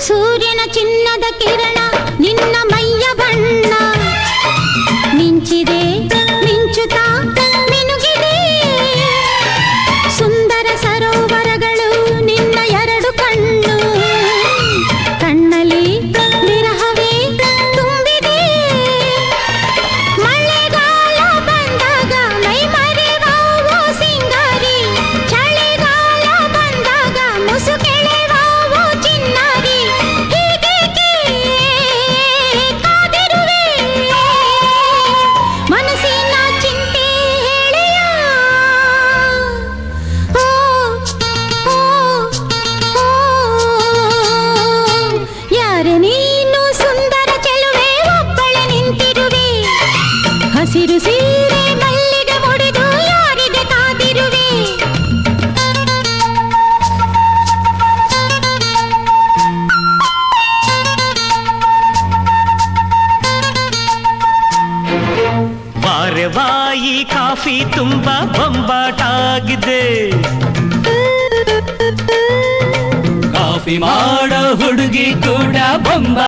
ಸೂರ್ಯನ ಚಿನ್ನದ ಕಿರಣ ಯಾರ ನೀನು ಸುಂದರ ಚೆಲುವೆ ಒಬ್ಬಳೆ ನಿಂತಿರುವೆ ಹಸಿರು ಸೀರೆ ಮಲ್ಲಿಗೆ ಮುಡಿದು ಯಾರಿಗೆ ಕಾದಿರುವೆ ಬಾರೆ ಬಾಯಿ ಕಾಫಿ ತುಂಬಾ ಬೊಂಬಾಟಾಗಿದೆ ಕಾಫಿ ಮಾಡೋ ಹುಡುಗಿ ಕೂಡ ಬೊಂಬ